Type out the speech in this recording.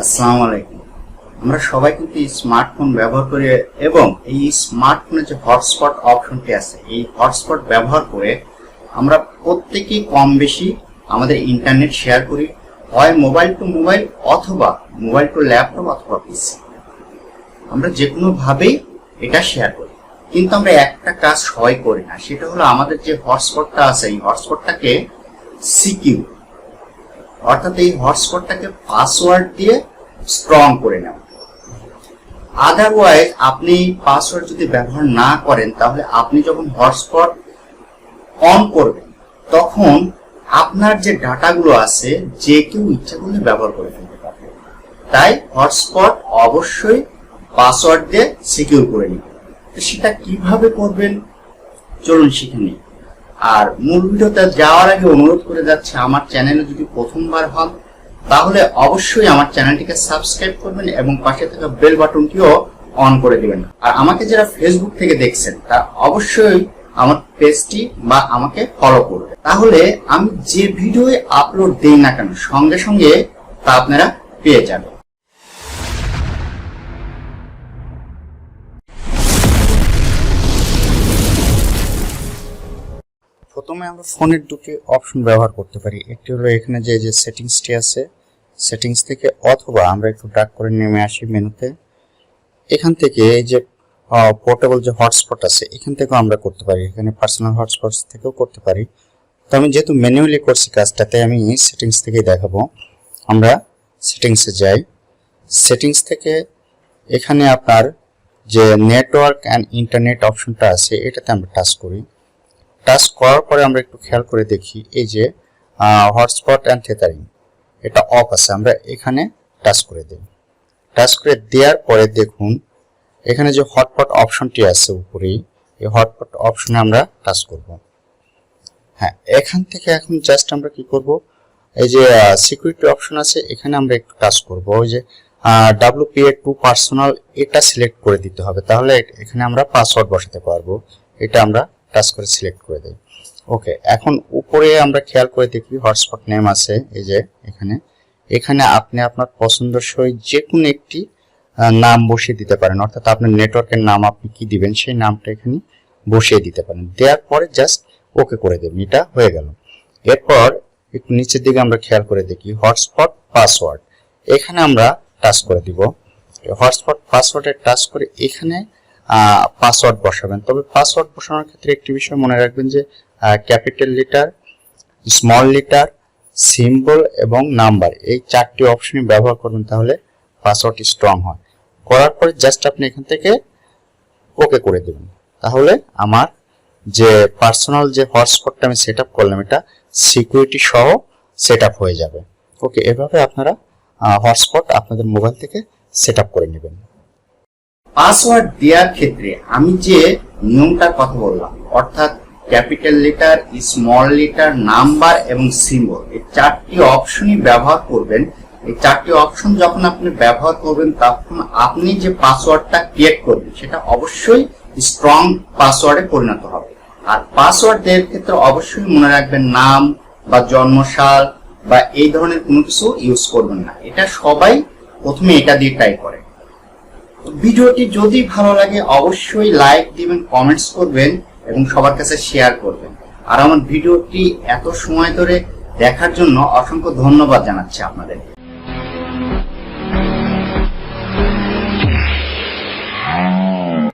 আসসালামু আলাইকুম। আমরা সবাই কিন্তু স্মার্টফোন ব্যবহার করি এবং এই স্মার্টফোনে যে হটস্পট অপশনটি আছে, এই হটস্পট ব্যবহার করে আমরা প্রত্যেকেই কম বেশি আমাদের ইন্টারনেট শেয়ার করি, হয় মোবাইল টু মোবাইল অথবা মোবাইল টু ল্যাপটপ অথবা পিসি আমরা যে কোনো ভাবেই এটা শেয়ার করি। কিন্তু আমরা একটা কাজ সবাই করি না, সেটা হলো আমাদের যে হটস্পটটা আছে, এই হটস্পটটাকে সিকিউর অর্থাৎ এই হটস্পটটাকে পাসওয়ার্ড দিয়ে স্ট্রং করে নেওয়া। আদারওয়াইজ আপনি পাসওয়ার্ড যদি ব্যবহার না করেন, তাহলে আপনি যখন হটস্পট অন করবেন, তখন আপনার যে ডাটাগুলো আছে, যে কেউ ইচ্ছা করলে ব্যবহার করে ফেলতে পারবে। তাই হটস্পট অবশ্যই পাসওয়ার্ড দিয়ে সিকিউর করে নিন। সেটা কীভাবে করবেন? চলুন শিখে নিই। আর মূল ভিডিওতে যাওয়ার আগে অনুরোধ করে যাচ্ছে, আমার চ্যানেলে যদি প্রথমবার হন তাহলে অবশ্যই আমার চ্যানেলটিকে সাবস্ক্রাইব করবেন এবং পাশে থাকা বেল বাটনটিও অন করে দিবেন। আর আমাকে যারা ফেসবুক থেকে দেখছেন তা অবশ্যই আমার পেজটি বা আমাকে ফলো করবে। তাহলে আমি যে ভিডিও আপলোড দেই না কেন, সঙ্গে সঙ্গে তা আপনারা পেয়ে যাবেন। প্রথমে আমরা ফোনের দুটি অপশন ব্যবহার করতে পারি। একটি হলো এখানে যে যে সেটিংসটি আছে সেটিংস থেকে অথবা আমরা একটু ডাক করে নেমে আসি মেনুতে। এখান থেকে এই যে পোর্টেবল যে হটস্পট আছে, এখান থেকেও আমরা করতে পারি। এখানে পার্সোনাল হটস্পট থেকেও করতে পারি। তো আমি যেহেতু ম্যানুয়ালি করছি কাজটাতে, আমি সেটিংস থেকেই দেখাবো। আমরা সেটিংসে যাই। সেটিংস থেকে এখানে আপনার যে নেটওয়ার্ক অ্যান্ড ইন্টারনেট অপশনটা আছে, এটাতে আমরা টাচ করি। টাচ করার পরে আমরা একটু খেয়াল করে দেখি, এই যে হটস্পট অ্যান্ড থেতারিং এটা অফ আছে, আমরা এখানে টাচ করে দিই। টাচ করে দেওয়ার পরে দেখুন, এখানে যে হটপট অপশনটি আছে উপরেই, এই হটপট অপশনে আমরা টাচ করব। হ্যাঁ এখান থেকে এখন জাস্ট আমরা কি করব? এই যে সিকিউরিটি অপশন আছে, এখানে আমরা একটু টাচ করব। ওই যে ডাব্লিউপিএ টু পার্সোনাল এটা সিলেক্ট করে দিতে হবে। তাহলে এখানে আমরা পাসওয়ার্ড বসাতে পারব। এটা আমরা টাচ করে সিলেক্ট করে দেই। ওকে এখন উপরে আমরা খেয়াল করে দেখি হটস্পট নেম আছে, এই যে এখানে। এখানে আপনি আপনার পছন্দসই যে কোনো একটি নাম বসিয়ে দিতে পারেন। অর্থাৎ আপনার নেটওয়ার্কের নাম আপনি কি দিবেন, সেই নামটা এখানে বসিয়ে দিতে পারেন। দেওয়ার পরে জাস্ট ওকে করে দেবেন, এটা হয়ে গেল। এরপর একটু নিচের দিকে আমরা খেয়াল করে দেখি হটস্পট পাসওয়ার্ড এখানে আমরা টাচ করে দিব। হটস্পট পাসওয়ার্ডে টাচ করে এখানে পাসওয়ার্ড বসাবেন। তবে পাসওয়ার্ড বসানোর ক্ষেত্রে একটি বিষয় মনে রাখবেন যে capital letter small letter symbol এবং নাম্বার এই চারটি অপশনই ব্যবহার করবেন তাহলে পাসওয়ার্ডটি স্ট্রং হয়। করার পরে জাস্ট আপনি এখান থেকে ওকে করে দেবেন। তাহলে আমার যে পার্সোনাল যে হটস্পটটা আমি সেট করলাম, এটা সিকিউরিটি সহ সেট হয়ে যাবে। ওকে এভাবে আপনারা হটস্পট আপনাদের মোবাইল থেকে সেট করে নেবেন। পাসওয়ার্ড দেওয়ার ক্ষেত্রে আমি যে নিয়মটার কথা বললাম, অর্থাৎ capital letter small letter number এবং সিম্বল এই চারটি অপশনই ব্যবহার করবেন। এই চারটি অপশন যখন আপনি ব্যবহার করবেন, তখন আপনি যে পাসওয়ার্ডটা ক্রিয়েট করবেন, সেটা অবশ্যই স্ট্রং পাসওয়ার্ডে পরিণত হবে। আর পাসওয়ার্ড দেওয়ার ক্ষেত্রে অবশ্যই মনে রাখবেন নাম বা জন্মসাল বা এই ধরনের কোনো কিছু ইউজ করবেন না। এটা সবাই প্রথমে এটা দিয়ে ট্রাই করে। ভিডিওটি যদি ভালো লাগে, অবশ্যই লাইক দিবেন কমেন্টস করবেন। এবং সবার কাছে শেয়ার করবেন। আর আমার ভিডিওটি এত সময় ধরে দেখার জন্য অসংখ্য ধন্যবাদ জানাচ্ছি আপনাদের।